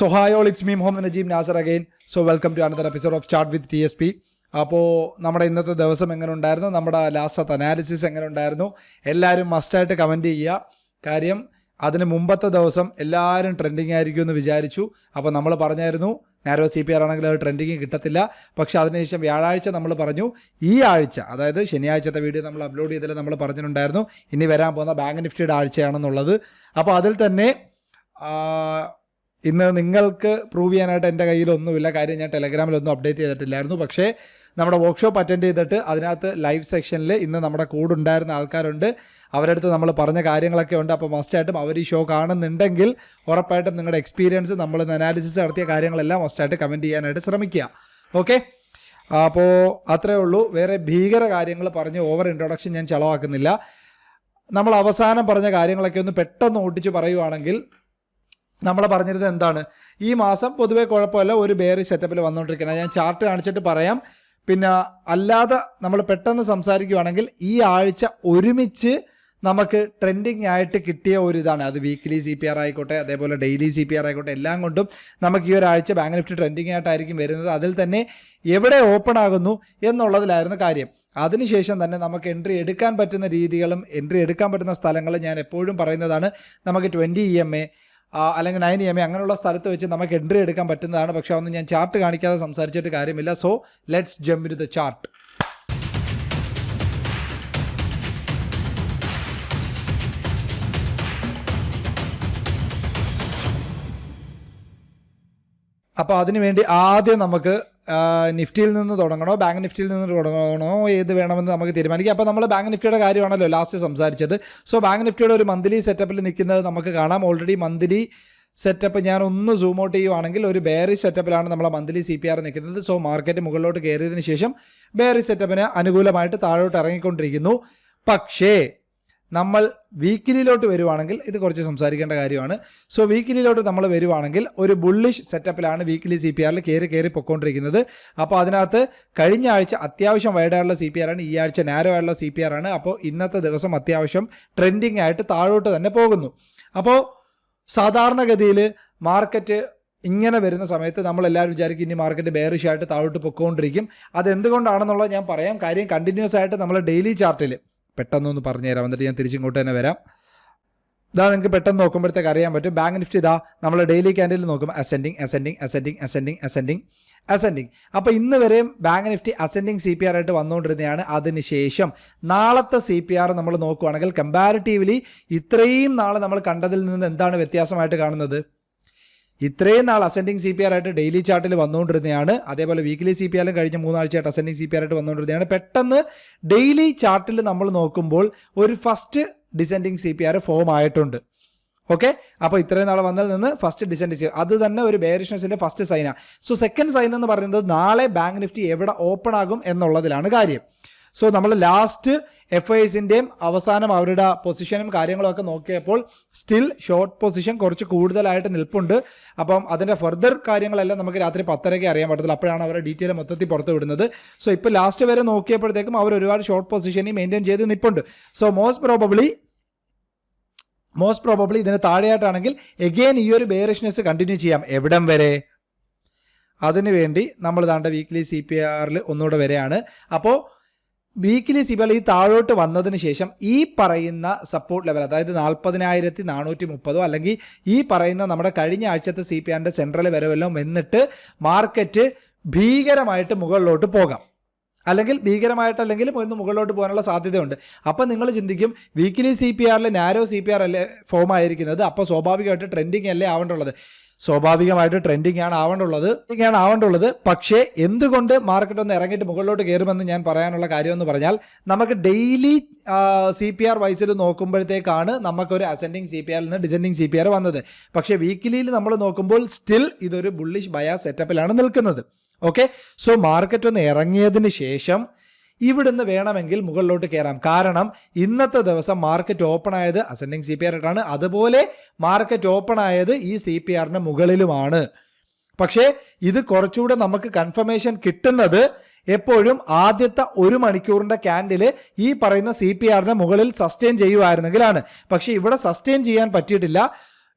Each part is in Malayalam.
So hi all it's me Muhammad Najeem Nasar again so welcome to another episode of chart with T S P അപ്പോൾ നമ്മുടെ ഇന്നത്തെ ദിവസം എങ്ങനെ ഉണ്ടായിരുന്നു നമ്മുടെ ലാസ്റ്റത്തെ അനാലിസിസ് എങ്ങനെ ഉണ്ടായിരുന്നു എല്ലാവരും മസ്റ്റായിട്ട് കമന്റ് ചെയ്യുക. കാര്യം അതിന് മുമ്പത്തെ ദിവസം എല്ലാവരും ട്രെൻഡിങ് ആയിരിക്കും എന്ന് വിചാരിച്ചു. അപ്പോൾ നമ്മൾ പറഞ്ഞായിരുന്നു നാരോ സി പി ആർ ആണെങ്കിൽ അത് ട്രെൻഡിങ് കിട്ടത്തില്ല. പക്ഷേ അതിനുശേഷം വ്യാഴാഴ്ച നമ്മൾ പറഞ്ഞു. ഈ ആഴ്ച അതായത് ശനിയാഴ്ചത്തെ വീഡിയോ നമ്മൾ അപ്ലോഡ് ചെയ്തതിൽ നമ്മൾ പറഞ്ഞിട്ടുണ്ടായിരുന്നു. ഇനി വരാൻ പോകുന്ന ബാങ്ക് നിഫ്റ്റിയുടെ ആഴ്ചയാണെന്നുള്ളത്. അപ്പോൾ അതിൽ തന്നെ ഇന്ന് നിങ്ങൾക്ക് പ്രൂവ് ചെയ്യാനായിട്ട് എന്റെ കയ്യിലൊന്നുമില്ല. കാര്യം ഞാൻ ടെലഗ്രാമിലൊന്നും അപ്ഡേറ്റ് ചെയ്തിട്ടില്ലായിരുന്നു. പക്ഷേ നമ്മുടെ വർക്ക്ഷോപ്പ് അറ്റൻഡ് ചെയ്തിട്ട് അതിനകത്ത് ലൈവ് സെക്ഷനിൽ ഇന്ന് നമ്മുടെ കൂടെ ഉണ്ടായിരുന്ന ആൾക്കാരുണ്ട്. അവരടുത്ത് നമ്മൾ പറഞ്ഞ കാര്യങ്ങളൊക്കെ ഉണ്ട്. അപ്പോൾ മസ്റ്റായിട്ടും അവർ ഈ ഷോ കാണുന്നുണ്ടെങ്കിൽ ഉറപ്പായിട്ടും നിങ്ങളുടെ എക്സ്പീരിയൻസ് നമ്മൾ അനാലിസിസ് നടത്തിയ കാര്യങ്ങളെല്ലാം മസ്റ്റായിട്ട് കമന്റ് ചെയ്യാനായിട്ട് ശ്രമിക്കുക. ഓക്കെ അപ്പോൾ അത്രേ ഉള്ളൂ. വേറെ ഭീകര കാര്യങ്ങൾ പറഞ്ഞ് ഓവർ ഇൻട്രൊഡക്ഷൻ ഞാൻ ചിലവാക്കുന്നില്ല നമ്മൾ അവസാനം പറഞ്ഞ കാര്യങ്ങളൊക്കെ ഒന്ന് പെട്ടെന്ന് ഓട്ടിച്ച് പറയുവാണെങ്കിൽ നമ്മൾ പറഞ്ഞിരുന്നത് എന്താണ്? ഈ മാസം പൊതുവേ കുഴപ്പമില്ല ഒരു ബേറി സെറ്റപ്പിൽ വന്നുകൊണ്ടിരിക്കുന്നത് ഞാൻ ചാർട്ട് കാണിച്ചിട്ട് പറയാം. പിന്നെ അല്ലാതെ നമ്മൾ പെട്ടെന്ന് സംസാരിക്കുകയാണെങ്കിൽ ഈ ആഴ്ച ഒരുമിച്ച് നമുക്ക് ട്രെൻഡിങ് ആയിട്ട് കിട്ടിയ ഒരു ഇതാണ്. അത് വീക്ക്ലി സി പി ആർ ആയിക്കോട്ടെ അതേപോലെ ഡെയിലി സി പി ആർ ആയിക്കോട്ടെ എല്ലാം കൊണ്ടും നമുക്ക് ഈ ഒരാഴ്ച ബാങ്ക് നിഫ്റ്റി ട്രെൻഡിങ് ആയിട്ടായിരിക്കും വരുന്നത്. അതിൽ തന്നെ എവിടെ ഓപ്പൺ ആകുന്നു എന്നുള്ളതിലായിരുന്നു കാര്യം. അതിനുശേഷം തന്നെ നമുക്ക് എൻട്രി എടുക്കാൻ പറ്റുന്ന രീതികളും എൻട്രി എടുക്കാൻ പറ്റുന്ന സ്ഥലങ്ങളും ഞാൻ എപ്പോഴും പറയുന്നതാണ്. നമുക്ക് ട്വന്റി ഇ എം എ അല്ലെങ്കിൽ നയൻ എം എ അങ്ങനെയുള്ള സ്ഥലത്ത് വെച്ച് നമുക്ക് എൻട്രി എടുക്കാൻ പറ്റുന്നതാണ്. പക്ഷേ അതൊന്നും ഞാൻ ചാർട്ട് കാണിക്കാതെ സംസാരിച്ചിട്ട് കാര്യമില്ല. So let's jump in the chart അപ്പോൾ അതിനുവേണ്ടി ആദ്യം നമുക്ക് നിഫ്റ്റിയിൽ നിന്ന് തുടങ്ങണോ ബാങ്ക് നിഫ്റ്റിയിൽ നിന്ന് തുടങ്ങണോ ഏത് വേണമെന്ന് നമുക്ക് തീരുമാനിക്കാം. അപ്പോൾ നമ്മൾ ബാങ്ക് നിഫ്റ്റിയുടെ കാര്യമാണല്ലോ ലാസ്റ്റ് സംസാരിച്ചത്. സോ ബാങ്ക് നിഫ്റ്റിയുടെ ഒരു മന്ത്ലി സെറ്റപ്പിൽ നിൽക്കുന്നത് നമുക്ക് കാണാം. ഓൾറെഡി മന്ത്ലി സെറ്റപ്പ് ഞാൻ ഒന്ന് സൂം ഔട്ട് ചെയ്യുവാണെങ്കിൽ ഒരു ബേറി സെറ്റപ്പിലാണ് നമ്മളെ മന്ത്ലി സി പി ആർ നിൽക്കുന്നത്. സോ മാർക്കറ്റ് മുകളിലോട്ട് കയറിയതിന് ശേഷം ബേറി സെറ്റപ്പിന് അനുകൂലമായിട്ട് താഴോട്ട് ഇറങ്ങിക്കൊണ്ടിരിക്കുന്നു. പക്ഷേ നമ്മൾ വീക്കിലിയിലോട്ട് വരുവാണെങ്കിൽ ഇത് കുറച്ച് സംസാരിക്കേണ്ട കാര്യമാണ്. സോ വീക്കിലിയിലോട്ട് നമ്മൾ വരുവാണെങ്കിൽ ഒരു ബുള്ളിഷ് സെറ്റപ്പിലാണ് വീക്കിലി സി പി ആറിൽ കയറി കയറി പൊയ്ക്കൊണ്ടിരിക്കുന്നത് അപ്പോൾ അതിനകത്ത് കഴിഞ്ഞ ആഴ്ച അത്യാവശ്യം വൈഡായുള്ള സി പി ആറാണ് ഈ ആഴ്ച നാരോ ആയുള്ള സി പി ആറാണ് അപ്പോൾ ഇന്നത്തെ ദിവസം അത്യാവശ്യം ട്രെൻഡിങ് ആയിട്ട് താഴോട്ട് തന്നെ പോകുന്നു. അപ്പോൾ സാധാരണഗതിയിൽ മാർക്കറ്റ് ഇങ്ങനെ വരുന്ന സമയത്ത് നമ്മളെല്ലാവരും വിചാരിക്കും ഇനി മാർക്കറ്റ് ബെയറിഷ് ആയിട്ട് താഴോട്ട് പൊക്കോണ്ടിരിക്കും. അത് എന്തുകൊണ്ടാണെന്നുള്ളത് ഞാൻ പറയാം. കാര്യം കണ്ടിന്യൂസ് ആയിട്ട് നമ്മൾ ഡെയിലി ചാർട്ടിൽ പെട്ടെന്നൊന്ന് പറഞ്ഞുതരാം എന്നിട്ട് ഞാൻ തിരിച്ചിങ്ങോട്ട് തന്നെ വരാം. ഇതാ നിങ്ങൾക്ക് പെട്ടെന്ന് നോക്കുമ്പോഴത്തേക്ക് അറിയാൻ പറ്റും. ബാങ്ക് നിഫ്റ്റി ഇതാ നമ്മൾ ഡെയിലി ക്യാൻഡിൽ നോക്കും ascending ascending ascending ascending ascending ascending അപ്പോൾ ഇന്ന് വരെയും bank Nifty ascending C P R ആയിട്ട് വന്നുകൊണ്ടിരുന്നതാണ് അതിനുശേഷം നാളത്തെ സി പി ആർ നമ്മൾ നോക്കുവാണെങ്കിൽ കമ്പാരിറ്റീവ്ലി ഇത്രയും നാൾ നമ്മൾ കണ്ടതിൽ നിന്ന് എന്താണ് വ്യത്യാസമായിട്ട് കാണുന്നത്? ഇത്രയും നാൾ അസെൻഡിങ് സി പി ആർ ആയിട്ട് ഡെയിലി ചാർട്ടിൽ വന്നുകൊണ്ടിരുന്നതാണ് അതേപോലെ വീക്ക്ലി സി പി ആറിലും കഴിഞ്ഞ മൂന്നാഴ്ചയായിട്ട് അസെൻഡിങ് സി പി ആർ ആയിട്ട് വന്നുകൊണ്ടിരുന്നതാണ് പെട്ടെന്ന് ഡെയിലി ചാർട്ടിൽ നമ്മൾ നോക്കുമ്പോൾ ഒരു first descending C P R form ആയിട്ടുണ്ട്. ഓക്കെ അപ്പോൾ ഇത്രയും നാളെ വന്നതിൽ നിന്ന് ഫസ്റ്റ് ഡിസെൻഡ് ചെയ്യും അത് തന്നെ ഒരു ബേരിഷ്നസിന്റെ ഫസ്റ്റ് സൈനാണ് സോ സെക്കൻഡ് സൈൻ എന്ന് പറയുന്നത് നാളെ ബാങ്ക് നിഫ്റ്റി എവിടെ ഓപ്പൺ ആകും എന്നുള്ളതിലാണ് കാര്യം. സോ നമ്മൾ ലാസ്റ്റ് എഫ് ഐസിന്റെയും അവസാനം അവരുടെ പൊസിഷനും കാര്യങ്ങളൊക്കെ നോക്കിയപ്പോൾ സ്റ്റിൽ ഷോർട്ട് പൊസിഷൻ കുറച്ച് കൂടുതലായിട്ട് നിൽപ്പുണ്ട്. അപ്പം അതിന്റെ ഫർദർ കാര്യങ്ങളെല്ലാം നമുക്ക് രാത്രി പത്തരയ്ക്ക് അറിയാൻ പറ്റത്തില്ല. അപ്പോഴാണ് അവരുടെ ഡീറ്റെയിൽ മൊത്തത്തിൽ പുറത്ത് വിടുന്നത്. സോ ഇപ്പോൾ ലാസ്റ്റ് വരെ നോക്കിയപ്പോഴത്തേക്കും അവർ ഒരുപാട് ഷോർട്ട് പൊസിഷനിൽ മെയിന്റെയിൻ ചെയ്ത് നിൽപ്പുണ്ട്. So most probably most probably ഇതിന് താഴെയായിട്ടാണെങ്കിൽ എഗെയിൻ ഈ ഒരു ബെയറിഷ്നെസ് കണ്ടിന്യൂ ചെയ്യാം. എവിടം വരെ? അതിനുവേണ്ടി നമ്മൾ താണ്ട വീക്ക്ലി സി പി ആറിൽ ഒന്നുകൂടെ വരെയാണ്. അപ്പോൾ വീക്കിലി സിബൽ ഈ താഴോട്ട് വന്നതിന് ശേഷം ഈ പറയുന്ന സപ്പോർട്ട് ലെവൽ അതായത് നാൽപ്പതിനായിരത്തി നാനൂറ്റി മുപ്പതോ അല്ലെങ്കിൽ ഈ പറയുന്ന നമ്മുടെ കഴിഞ്ഞ ആഴ്ചത്തെ സി പി ആറിന്റെ സെൻട്രൽ വരവല്ലോ എന്നിട്ട് മാർക്കറ്റ് ഭീകരമായിട്ട് മുകളിലോട്ട് പോകാം. അല്ലെങ്കിൽ ഭീകരമായിട്ടല്ലെങ്കിലും ഒന്ന് മുകളിലോട്ട് പോകാനുള്ള സാധ്യതയുണ്ട്. അപ്പം നിങ്ങൾ ചിന്തിക്കും വീക്കിലി സി പി ആറിൽ നാരോ സി പി ആർ അല്ലേ ഫോം ആയിരിക്കുന്നത്? അപ്പോൾ സ്വാഭാവികമായിട്ട് ട്രെൻഡിങ് അല്ലേ ആവേണ്ടുള്ളത്? സ്വാഭാവികമായിട്ട് ട്രെൻഡിങ് ആണ് ആവേണ്ടുള്ളത്. ആണ് ആവേണ്ടുള്ളത്. പക്ഷേ എന്തുകൊണ്ട് മാർക്കറ്റ് ഒന്ന് ഇറങ്ങിയിട്ട് മുകളിലോട്ട് കയറുമെന്ന് ഞാൻ പറയാനുള്ള കാര്യം എന്ന് പറഞ്ഞാൽ നമുക്ക് ഡെയിലി സി പി ആർ വൈസിൽ നോക്കുമ്പോഴത്തേക്കാണ് നമുക്കൊരു അസെൻഡിങ് സി പി ആറിൽ നിന്ന് ഡിസെൻഡിങ് സി പി ആർ വന്നത്. പക്ഷേ വീക്കിലിയിൽ നമ്മൾ നോക്കുമ്പോൾ സ്റ്റിൽ ഇതൊരു ബുള്ളിഷ് ബയാ സെറ്റപ്പിലാണ് നിൽക്കുന്നത്. ഓക്കെ സോ മാർക്കറ്റ് ഒന്ന് ഇറങ്ങിയതിന് ശേഷം ഇവിടുന്ന് വേണമെങ്കിൽ മുകളിലോട്ട് കയറാം. കാരണം ഇന്നത്തെ ദിവസം മാർക്കറ്റ് ഓപ്പൺ ആയത് അസെൻഡിങ് സി പി ആർ ആയിട്ടാണ് അതുപോലെ മാർക്കറ്റ് ഓപ്പൺ ആയത് ഈ സി പി ആറിന് മുകളിലുമാണ്. പക്ഷേ ഇത് കുറച്ചുകൂടെ നമുക്ക് കൺഫർമേഷൻ കിട്ടുന്നത് എപ്പോഴും ആദ്യത്തെ ഒരു മണിക്കൂറിന്റെ ക്യാൻഡിൽ ഈ പറയുന്ന സി പി ആറിന് മുകളിൽ സസ്റ്റെയിൻ ചെയ്യുമായിരുന്നെങ്കിലാണ് പക്ഷേ ഇവിടെ സസ്റ്റെയിൻ ചെയ്യാൻ പറ്റിയിട്ടില്ല.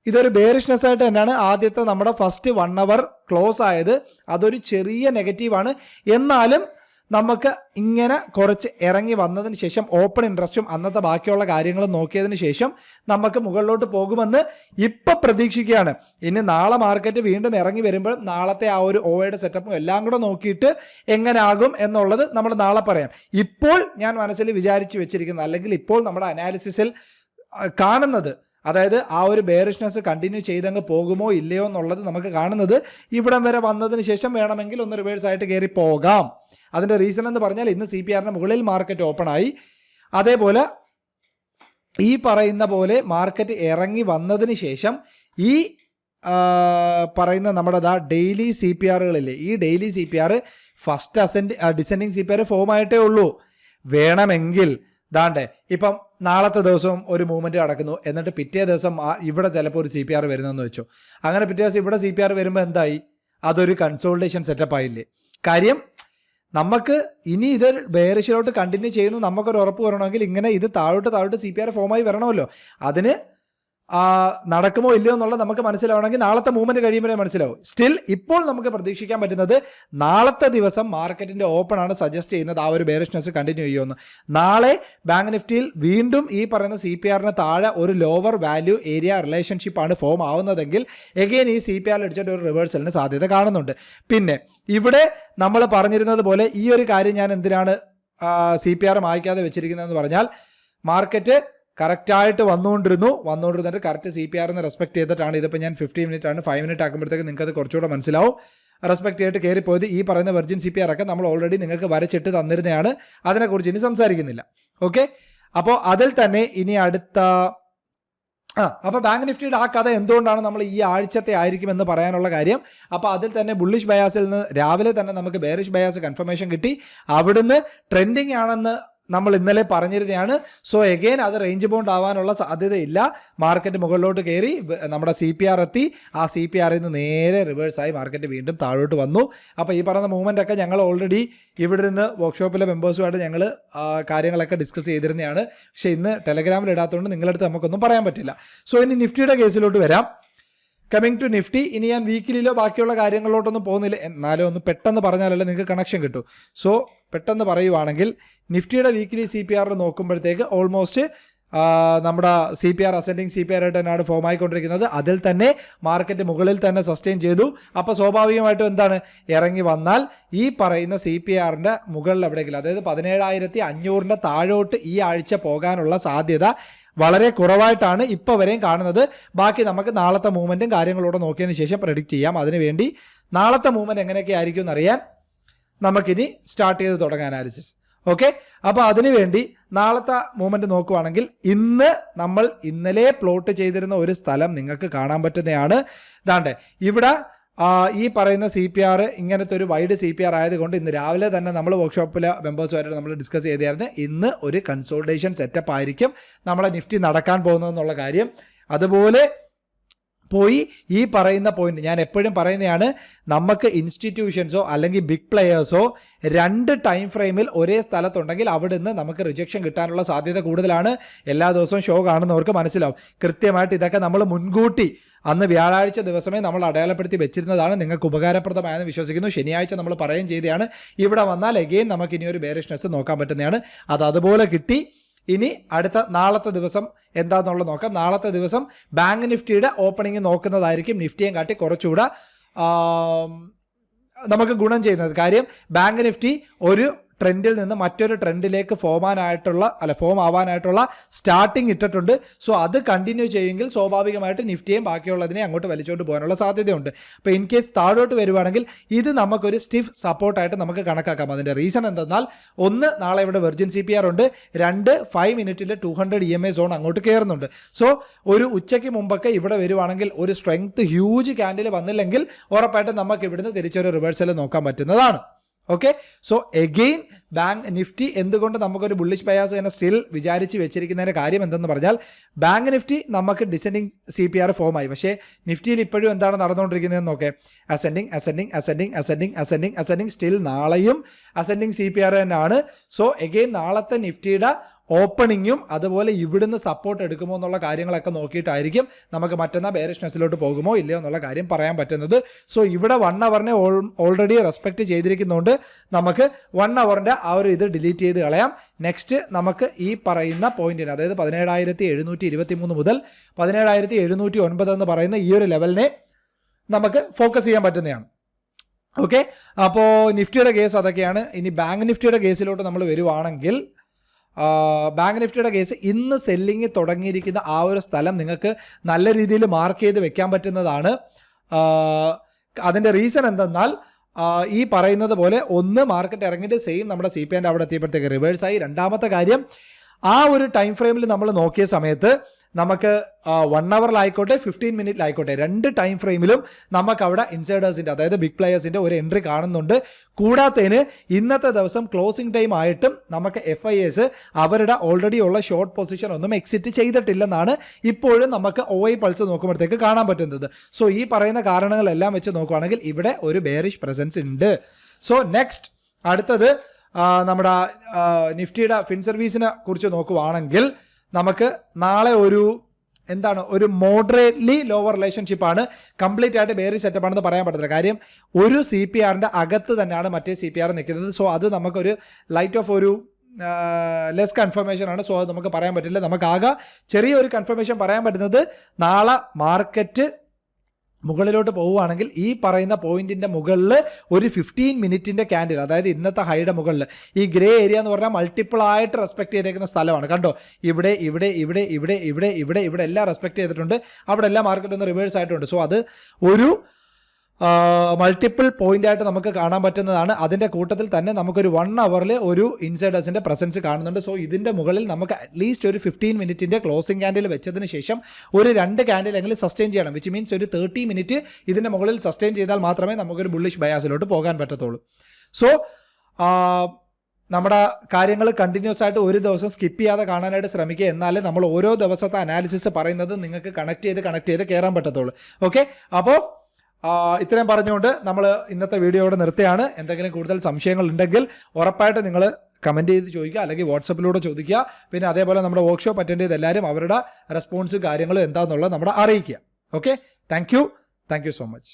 ഇതൊരു ബേറിഷ്നെസ് ആയിട്ട് തന്നെയാണ്. ആദ്യത്തെ നമ്മുടെ ഫസ്റ്റ് വൺ അവർ ക്ലോസ് ആയത് അതൊരു ചെറിയ നെഗറ്റീവാണ് എന്നാലും നമുക്ക് ഇങ്ങനെ കുറച്ച് ഇറങ്ങി വന്നതിന് ശേഷം ഓപ്പൺ ഇൻട്രസ്റ്റും അന്നത്തെ ബാക്കിയുള്ള കാര്യങ്ങളും നോക്കിയതിന് ശേഷം നമുക്ക് മുകളിലോട്ട് പോകുമെന്ന് ഇപ്പം പ്രതീക്ഷിക്കുകയാണ്. ഇനി നാളെ മാർക്കറ്റ് വീണ്ടും ഇറങ്ങി വരുമ്പോൾ നാളത്തെ ആ ഒരു ഓയുടെ സെറ്റപ്പും എല്ലാം കൂടെ നോക്കിയിട്ട് എങ്ങനാകും എന്നുള്ളത് നമ്മൾ നാളെ പറയാം. ഇപ്പോൾ ഞാൻ മനസ്സിൽ വിചാരിച്ചു വെച്ചിരിക്കുന്നത് അല്ലെങ്കിൽ ഇപ്പോൾ നമ്മുടെ അനാലിസിസിൽ കാണുന്നത് അതായത് ആ ഒരു ബെയറിഷ്നെസ് കണ്ടിന്യൂ ചെയ്തങ്ങ് പോകുമോ ഇല്ലയോ എന്നുള്ളത് നമുക്ക് കാണുന്നത് ഇവിടം വരെ വന്നതിന് ശേഷം വേണമെങ്കിൽ ഒന്ന് റിവേഴ്സ് ആയിട്ട് കയറി പോകാം. അതിന്റെ റീസൺ എന്ന് പറഞ്ഞാൽ ഇന്ന് സി പി ആറിന് മുകളിൽ മാർക്കറ്റ് ഓപ്പൺ ആയി. അതേപോലെ ഈ പറയുന്ന പോലെ മാർക്കറ്റ് ഇറങ്ങി വന്നതിന് ശേഷം ഈ പറയുന്ന നമ്മുടെ ദാ ഡെയിലി സി പി ആറുകളില്ലേ ഈ daily C P R first ascend descending C P R form ആയിട്ടേ ഉള്ളൂ. വേണമെങ്കിൽ ദാണ്ടേ ഇപ്പം നാളത്തെ ദിവസം ഒരു മൂവ്മെന്റ് നടക്കുന്നു. എന്നിട്ട് പിറ്റേ ദിവസം ഇവിടെ ചിലപ്പോൾ ഒരു സി പി ആർ വരുന്നതെന്ന് വെച്ചു. അങ്ങനെ പിറ്റേ ദിവസം ഇവിടെ സി പി ആർ വരുമ്പോൾ എന്തായി? അതൊരു കൺസോൾട്ടേഷൻ സെറ്റപ്പ് ആയില്ലേ? കാര്യം നമുക്ക് ഇനി ഇത് ബെയറിഷിലോട്ട് കണ്ടിന്യൂ ചെയ്യുന്നു. നമുക്കൊരു ഉറപ്പ് വരണമെങ്കിൽ ഇങ്ങനെ ഇത് താഴോട്ട് താഴോട്ട് സി പി ആർ ഫോമായി വരണമല്ലോ. അതിന് നടക്കുമോ ഇല്ലയോ എന്നുള്ളത് നമുക്ക് മനസ്സിലാവണമെങ്കിൽ നാളത്തെ മൂവ്മെന്റ് കഴിയുമ്പോഴേ മനസ്സിലാവും. സ്റ്റിൽ ഇപ്പോൾ നമുക്ക് പ്രതീക്ഷിക്കാൻ പറ്റുന്നത് നാളത്തെ ദിവസം മാർക്കറ്റിന്റെ ഓപ്പൺ ആണ് സജസ്റ്റ് ചെയ്യുന്നത്. ആ ഒരു ബെയറിഷ്നെസ് കണ്ടിന്യൂ ചെയ്യുമെന്ന്. നാളെ ബാങ്ക് നിഫ്റ്റിയിൽ വീണ്ടും ഈ പറയുന്ന സി പി ആറിന് താഴെ ഒരു ലോവർ വാല്യൂ ഏരിയ റിലേഷൻഷിപ്പ് ആണ് ഫോം ആവുന്നതെങ്കിൽ എഗെയിൻ ഈ സി പി ആർ അടിച്ചിട്ട് ഒരു റിവേഴ്സലിന് സാധ്യത കാണുന്നുണ്ട്. പിന്നെ ഇവിടെ നമ്മൾ പറഞ്ഞിരുന്നത് പോലെ ഈ ഒരു കാര്യം ഞാൻ എന്തിനാണ് സി പി ആർ മായ്ക്കാതെ വെച്ചിരിക്കുന്നതെന്ന് പറഞ്ഞാൽ മാർക്കറ്റ് കറക്റ്റായിട്ട് വന്നുകൊണ്ടിരുന്നു. വന്നുകൊണ്ടിരുന്നിട്ട് കറക്റ്റ് സി പി ആറിന് റെസ്പെക്ട് ചെയ്തിട്ടാണ്. ഇതിപ്പോൾ ഞാൻ ഫിഫ്റ്റി മിനിറ്റ് ആണ് ഫൈവ് മിനിറ്റ് ആക്കുമ്പോഴത്തേക്ക് നിങ്ങൾക്ക് അത് കുറച്ചുകൂടെ മനസ്സിലാവും. റെസ്പെക്ട് ചെയ്തിട്ട് കയറിപ്പോയത് ഈ പറയുന്ന വെർജിൻ സി പി ആർ ഒക്കെ നമ്മൾ ഓൾറെഡി നിങ്ങൾക്ക് വരച്ചിട്ട് തന്നിരുന്നതാണ്. അതിനെക്കുറിച്ച് ഇനി സംസാരിക്കുന്നില്ല. ഓക്കെ അപ്പോൾ അതിൽ തന്നെ ഇനി അടുത്ത ആ അപ്പോൾ ബാങ്ക് നിഫ്റ്റിയുടെ ആ കഥ എന്തുകൊണ്ടാണ് നമ്മൾ ഈ ആഴ്ചത്തെ ആയിരിക്കും എന്ന് പറയാനുള്ള കാര്യം? അപ്പോൾ അതിൽ തന്നെ ബുള്ളിഷ് ബയാസിൽ നിന്ന് രാവിലെ തന്നെ നമുക്ക് ബേറിഷ് ബയാസ് കൺഫർമേഷൻ കിട്ടി. അവിടുന്ന് ട്രെൻഡിങ് ആണെന്ന് നമ്മൾ ഇന്നലെ പറഞ്ഞിരുന്നതാണ്. സോ എഗെയിൻ അത് റേഞ്ച് ബോണ്ട് ആവാനുള്ള സാധ്യതയില്ല. മാർക്കറ്റ് മുകളിലോട്ട് കയറി നമ്മുടെ സി പി ആർ എത്തി. ആ സി പി ആറിൽ നിന്ന് നേരെ റിവേഴ്സായി മാർക്കറ്റ് വീണ്ടും താഴോട്ട് വന്നു. അപ്പോൾ ഈ പറയുന്ന മൂവ്മെന്റ് ഒക്കെ ഞങ്ങൾ ഓൾറെഡി ഇവിടെ നിന്ന് വർക്ക്ഷോപ്പിലെ മെമ്പേഴ്സുമായിട്ട് ഞങ്ങൾ കാര്യങ്ങളൊക്കെ ഡിസ്കസ് ചെയ്തിരുന്നതാണ്. പക്ഷേ ഇന്ന് ടെലഗ്രാമിൽ ഇടാത്തതുകൊണ്ട് നിങ്ങളടുത്ത് നമുക്കൊന്നും പറയാൻ പറ്റില്ല. സോ ഇനി നിഫ്റ്റിയുടെ കേസിലോട്ട് വരാം. കമ്മിങ് ടു നിഫ്റ്റി ഇനി ഞാൻ വീക്കിലിലോ ബാക്കിയുള്ള കാര്യങ്ങളിലോട്ടൊന്നും പോകുന്നില്ല. എന്നാലും ഒന്ന് പെട്ടെന്ന് പറഞ്ഞാലല്ലേ നിങ്ങൾക്ക് കണക്ഷൻ കിട്ടും. സോ പെട്ടെന്ന് പറയുവാണെങ്കിൽ നിഫ്റ്റിയുടെ വീക്കിലി സി പി ആർ നോക്കുമ്പോഴത്തേക്ക് ഓൾമോസ്റ്റ് നമ്മുടെ C P R ascending C P R ആയിട്ട് തന്നെയാണ് ഫോം ആയിക്കൊണ്ടിരിക്കുന്നത്. അതിൽ തന്നെ മാർക്കറ്റ് മുകളിൽ തന്നെ സസ്റ്റെയിൻ ചെയ്തു. അപ്പോൾ സ്വാഭാവികമായിട്ടും എന്താണ്? ഇറങ്ങി വന്നാൽ ഈ പറയുന്ന സി പി ആറിന്റെ മുകളിൽ എവിടെയെങ്കിലും അതായത് പതിനേഴായിരത്തി അഞ്ഞൂറിന്റെ താഴോട്ട് ഈ ആഴ്ച പോകാനുള്ള സാധ്യത വളരെ കുറവായിട്ടാണ് ഇപ്പോൾ വരെയും കാണുന്നത്. ബാക്കി നമുക്ക് നാളത്തെ മൂവ്മെന്റും കാര്യങ്ങളൂടെ നോക്കിയതിന് ശേഷം പ്രഡിക്റ്റ് ചെയ്യാം. അതിനുവേണ്ടി നാളത്തെ മൂവ്മെന്റ് എങ്ങനെയൊക്കെ ആയിരിക്കും എന്നറിയാൻ നമുക്കിനി സ്റ്റാർട്ട് ചെയ്ത് തുടങ്ങാം അനാലിസിസ് ഓക്കെ അപ്പോൾ അതിനുവേണ്ടി നാളത്തെ മൂവ്മെന്റ് നോക്കുവാണെങ്കിൽ ഇന്ന് നമ്മൾ ഇന്നലെ പ്ലോട്ട് ചെയ്തിരുന്ന ഒരു സ്ഥലം നിങ്ങൾക്ക് കാണാൻ പറ്റുന്നതാണ്. ഇതാണ്ട് ഇവിടെ ഈ പറയുന്ന സി പി ആർ ഇങ്ങനത്തെ ഒരു വൈഡ് സി പി ആർ ആയതുകൊണ്ട് ഇന്ന് രാവിലെ തന്നെ നമ്മൾ വർക്ക്ഷോപ്പിലെ മെമ്പേഴ്സുമായിട്ട് നമ്മൾ ഡിസ്കസ് ചെയ്തായിരുന്നു ഇന്ന് ഒരു കൺസോൾട്ടേഷൻ സെറ്റപ്പ് ആയിരിക്കും നമ്മളെ നിഫ്റ്റി നടക്കാൻ പോകുന്നതെന്നുള്ള കാര്യം. അതുപോലെ പോയി ഈ പറയുന്ന പോയിന്റ് ഞാൻ എപ്പോഴും പറയുന്നതാണ് നമുക്ക് ഇൻസ്റ്റിറ്റ്യൂഷൻസോ അല്ലെങ്കിൽ ബിഗ് പ്ലെയേഴ്സോ രണ്ട് ടൈം ഫ്രെയിമിൽ ഒരേ സ്ഥലത്തുണ്ടെങ്കിൽ അവിടെ നിന്ന് നമുക്ക് റിജക്ഷൻ കിട്ടാനുള്ള സാധ്യത കൂടുതലാണ്. എല്ലാ ദിവസവും ഷോ കാണുന്നവർക്ക് മനസ്സിലാവും. കൃത്യമായിട്ട് ഇതൊക്കെ നമ്മൾ മുൻകൂട്ടി അന്ന് വ്യാഴാഴ്ച ദിവസമേ നമ്മൾ അടയാളപ്പെടുത്തി വെച്ചിരുന്നതാണ്. നിങ്ങൾക്ക് ഉപകാരപ്രദമായെന്ന് വിശ്വസിക്കുന്നു. ശനിയാഴ്ച നമ്മൾ പറയുകയും ചെയ്തതാണ്. ഇവിടെ വന്നാൽ എഗെയിൻ നമുക്ക് ഇനി ഒരു ബേറിഷ്നെസ് നോക്കാൻ പറ്റുന്നതാണ്. അത് അതുപോലെ കിട്ടി. ഇനി അടുത്ത നാളത്തെ ദിവസം എന്താണെന്നുള്ളത് നോക്കാം. നാളത്തെ ദിവസം ബാങ്ക് നിഫ്റ്റിയുടെ ഓപ്പണിംഗ് നോക്കുന്നതായിരിക്കും. നിഫ്റ്റിയും കാട്ടി കുറച്ചുകൂടെ നമുക്ക് ഗുണം ചെയ്യുന്നത്. കാര്യം ബാങ്ക് നിഫ്റ്റി ഒരു ട്രെൻഡിൽ നിന്ന് മറ്റൊരു ട്രെൻഡിലേക്ക് ഫോമാനായിട്ടുള്ള അല്ല ഫോം ആവാനായിട്ടുള്ള സ്റ്റാർട്ടിംഗ് ഇട്ടിട്ടുണ്ട്. സോ അത് കണ്ടിന്യൂ ചെയ്യുമെങ്കിൽ സ്വാഭാവികമായിട്ട് നിഫ്റ്റിയും ബാക്കിയുള്ളതിനെ അങ്ങോട്ട് വലിച്ചുകൊണ്ട് പോകാനുള്ള സാധ്യതയുണ്ട്. അപ്പോൾ ഇൻ കേസ് താഴോട്ട് വരുവാണെങ്കിൽ ഇത് നമുക്കൊരു സ്റ്റിഫ് സപ്പോർട്ടായിട്ട് നമുക്ക് കണക്കാക്കാം. അതിന്റെ റീസൺ എന്തെന്നാൽ ഒന്ന് നാളെ ഇവിടെ വെർജിൻ സി പി ആർ ഉണ്ട്. രണ്ട് ഫൈവ് മിനിറ്റിൽ two hundred E M zone അങ്ങോട്ട് കയറുന്നുണ്ട് സോ ഒരു ഉച്ചയ്ക്ക് മുമ്പൊക്കെ ഇവിടെ വരുവാണെങ്കിൽ ഒരു സ്ട്രെങ്ത് ഹ്യൂജ് ക്യാൻഡിൽ വന്നില്ലെങ്കിൽ ഉറപ്പായിട്ടും നമുക്ക് ഇവിടുന്ന് തിരിച്ചൊരു റിവേഴ്സൽ നോക്കാൻ പറ്റുന്നതാണ്. Okay so again bank Nifty എന്തുകൊണ്ട് നമുക്കൊരു ബുള്ളിഷ് ബയാസ് തന്നെ സ്റ്റിൽ വിചാരിച്ച് വെച്ചിരിക്കുന്നതിന്റെ കാര്യം എന്തെന്ന് പറഞ്ഞാൽ ബാങ്ക് നിഫ്റ്റി നമുക്ക് ഡിസെൻഡിങ് സി പി ആർ ഫോമായി പക്ഷേ നിഫ്റ്റിയിൽ ഇപ്പോഴും എന്താണ് നടന്നുകൊണ്ടിരിക്കുന്നതെന്ന് നോക്കേ. Ascending ascending ascending ascending ascending ascending still നാളെയും അസെൻഡിങ് സി പി ആർ തന്നെയാണ്. സോ എഗെയിൻ നാളത്തെ നിഫ്റ്റിയുടെ ഓപ്പണിങ്ങും അതുപോലെ ഇവിടുന്ന് സപ്പോർട്ട് എടുക്കുമോ എന്നുള്ള കാര്യങ്ങളൊക്കെ നോക്കിയിട്ടായിരിക്കും നമുക്ക് മറ്റന്നാ ബേരിഷ്നെസ്സിലോട്ട് പോകുമോ ഇല്ലയോ എന്നുള്ള കാര്യം പറയാൻ പറ്റുന്നത്. സോ ഇവിടെ വൺ അവറിനെ ഓൾറെഡി റെസ്പെക്ട് ചെയ്തിരിക്കുന്നതുകൊണ്ട് നമുക്ക് വൺ അവറിന്റെ ആ ഒരു ഇത് ഡിലീറ്റ് ചെയ്ത് കളയാം. നെക്സ്റ്റ് നമുക്ക് ഈ പറയുന്ന പോയിന്റിന് അതായത് പതിനേഴായിരത്തി എഴുന്നൂറ്റി ഇരുപത്തി മൂന്ന് മുതൽ പതിനേഴായിരത്തി എഴുന്നൂറ്റി ഒൻപത് എന്ന് പറയുന്ന ഈ ഒരു ലെവലിനെ നമുക്ക് ഫോക്കസ് ചെയ്യാൻ പറ്റുന്നതാണ്. ഓക്കെ അപ്പോൾ നിഫ്റ്റിയുടെ കേസ് അതൊക്കെയാണ്. ഇനി ബാങ്ക് നിഫ്റ്റിയുടെ കേസിലോട്ട് നമ്മൾ വരുവാണെങ്കിൽ ബാങ്ക് നിഫ്റ്റിയുടെ കേസ് ഇന്ന് സെല്ലിങ് തുടങ്ങിയിരിക്കുന്ന ആ ഒരു സ്ഥലം നിങ്ങൾക്ക് നല്ല രീതിയിൽ മാർക്ക് ചെയ്ത് വെക്കാൻ പറ്റുന്നതാണ്. അതിന്റെ റീസൺ എന്തെന്നാൽ ഈ പറയുന്നത് പോലെ ഒന്ന് മാർക്കറ്റ് ഇറങ്ങിയിട്ട് സെയിം നമ്മുടെ സി പി എന്റെ അവിടെ എത്തിയപ്പോഴത്തേക്ക് റിവേഴ്സായി രണ്ടാമത്തെ കാര്യം ആ ഒരു ടൈം ഫ്രെയിമിൽ നമ്മൾ നോക്കിയ സമയത്ത് നമുക്ക് വൺ അവറിലായിക്കോട്ടെ ഫിഫ്റ്റീൻ മിനിറ്റിലായിക്കോട്ടെ രണ്ട് ടൈം ഫ്രെയിമിലും നമുക്ക് അവിടെ ഇൻസൈഡേഴ്സിന്റെ അതായത് ബിഗ് പ്ലേയേഴ്സിന്റെ ഒരു എൻട്രി കാണുന്നുണ്ട്. കൂടാത്തതിന് ഇന്നത്തെ ദിവസം ക്ലോസിംഗ് ടൈം ആയിട്ടും നമുക്ക് എഫ് ഐ എസ് അവരുടെ ഓൾറെഡി ഉള്ള ഷോർട്ട് പൊസിഷൻ ഒന്നും എക്സിറ്റ് ചെയ്തിട്ടില്ലെന്നാണ് ഇപ്പോഴും നമുക്ക് ഒ ഐ പൾസ് നോക്കുമ്പോഴത്തേക്ക് കാണാൻ പറ്റുന്നത്. സോ ഈ പറയുന്ന കാരണങ്ങളെല്ലാം വെച്ച് നോക്കുകയാണെങ്കിൽ ഇവിടെ ഒരു ബേറിഷ് പ്രസൻസ് ഉണ്ട്. സോ നെക്സ്റ്റ് അടുത്തത് നമ്മുടെ നിഫ്റ്റിയുടെ ഫിൻ സർവീസിനെ കുറിച്ച് നോക്കുവാണെങ്കിൽ നമുക്ക് നാളെ ഒരു എന്താണ് ഒരു മോഡറേറ്റ്ലി ലോവർ റിലേഷൻഷിപ്പ് ആണ്. കംപ്ലീറ്റ് ആയിട്ട് വേറെ സെറ്റപ്പ് ആണെന്ന് പറയാൻ പറ്റത്തില്ല. കാര്യം ഒരു സി പി ആറിന്റെ അകത്ത് തന്നെയാണ് മറ്റേ സി പി ആർ നിൽക്കുന്നത്. സോ അത് നമുക്കൊരു ലൈറ്റ് ഓഫ് ഒരു ലെസ് കൺഫർമേഷൻ ആണ്. സോ അത് നമുക്ക് പറയാൻ പറ്റില്ല. നമുക്ക് ആകെ ചെറിയൊരു കൺഫർമേഷൻ പറയാൻ പറ്റുന്നത് നാളെ മാർക്കറ്റ് മുകളിലോട്ട് പോവുകയാണെങ്കിൽ ഈ പറയുന്ന പോയിന്റിന്റെ മുകളിൽ ഒരു ഫിഫ്റ്റീൻ മിനിറ്റിന്റെ ക്യാൻഡിൽ അതായത് ഇന്നത്തെ ഹൈയുടെ മുകളിൽ ഈ ഗ്രേ ഏരിയ എന്ന് പറഞ്ഞാൽ മൾട്ടിപ്പിൾ ആയിട്ട് റെസ്പെക്ട് ചെയ്തേക്കുന്ന സ്ഥലമാണ്. കണ്ടോ? ഇവിടെ ഇവിടെ ഇവിടെ ഇവിടെ ഇവിടെ ഇവിടെ ഇവിടെ എല്ലാം റെസ്പെക്ട് ചെയ്തിട്ടുണ്ട്. അവിടെ എല്ലാ മാർക്കറ്റ് ഒന്ന് റിവേഴ്സ് ആയിട്ടുണ്ട്. സോ അത് ഒരു മൾട്ടിപ്പിൾ പോയിന്റ് ആയിട്ട് നമുക്ക് കാണാൻ പറ്റുന്നതാണ്. അതിന്റെ കൂട്ടത്തിൽ തന്നെ നമുക്കൊരു വൺ അവറിൽ ഒരു ഇൻസൈഡേഴ്സിന്റെ പ്രസൻസ് കാണുന്നുണ്ട്. സോ ഇതിന്റെ മുകളിൽ നമുക്ക് അറ്റ്ലീസ്റ്റ് ഒരു ഫിഫ്റ്റീൻ മിനിറ്റിന്റെ ക്ലോസിംഗ് ക്യാൻഡിൽ വെച്ചതിന് ശേഷം ഒരു രണ്ട് ക്യാൻഡിൽ എങ്കിലും സസ്റ്റെയിൻ ചെയ്യണം. വിച്ച് മീൻസ് ഒരു തേർട്ടി മിനിറ്റ് ഇതിന്റെ മുകളിൽ സസ്റ്റെയിൻ ചെയ്താൽ മാത്രമേ നമുക്കൊരു ബുള്ളിഷ് ബയാസിലോട്ട് പോകാൻ പറ്റത്തുള്ളൂ. സോ നമ്മുടെ കാര്യങ്ങൾ കണ്ടിന്യൂസ് ആയിട്ട് ഒരു ദിവസം സ്കിപ്പ് ചെയ്യാതെ കാണാനായിട്ട് ശ്രമിക്കുക. എന്നാലേ നമ്മൾ ഓരോ ദിവസത്തെ അനാലിസിസ് പറയുന്നത് നിങ്ങൾക്ക് കണക്ട് ചെയ്ത് കണക്ട് ചെയ്ത് കയറാൻ പറ്റത്തുള്ളൂ. ഓക്കെ അപ്പോൾ ഇത്രയും പറഞ്ഞുകൊണ്ട് നമ്മൾ ഇന്നത്തെ വീഡിയോയോടെ നിർത്തിയാണ് എന്തെങ്കിലും കൂടുതൽ സംശയങ്ങൾ ഉണ്ടെങ്കിൽ ഉറപ്പായിട്ട് നിങ്ങൾ കമന്റ് ചെയ്ത് ചോദിക്കുക അല്ലെങ്കിൽ വാട്സപ്പിലൂടെ ചോദിക്കുക. പിന്നെ അതേപോലെ നമ്മുടെ വർക്ക്ഷോപ്പ് അറ്റൻഡ് ചെയ്ത് എല്ലാവരും അവരുടെ റെസ്പോൺസ് കാര്യങ്ങളും എന്താണെന്നുള്ളത് നമ്മുടെ അറിയിക്കുക. Okay thank you thank you so much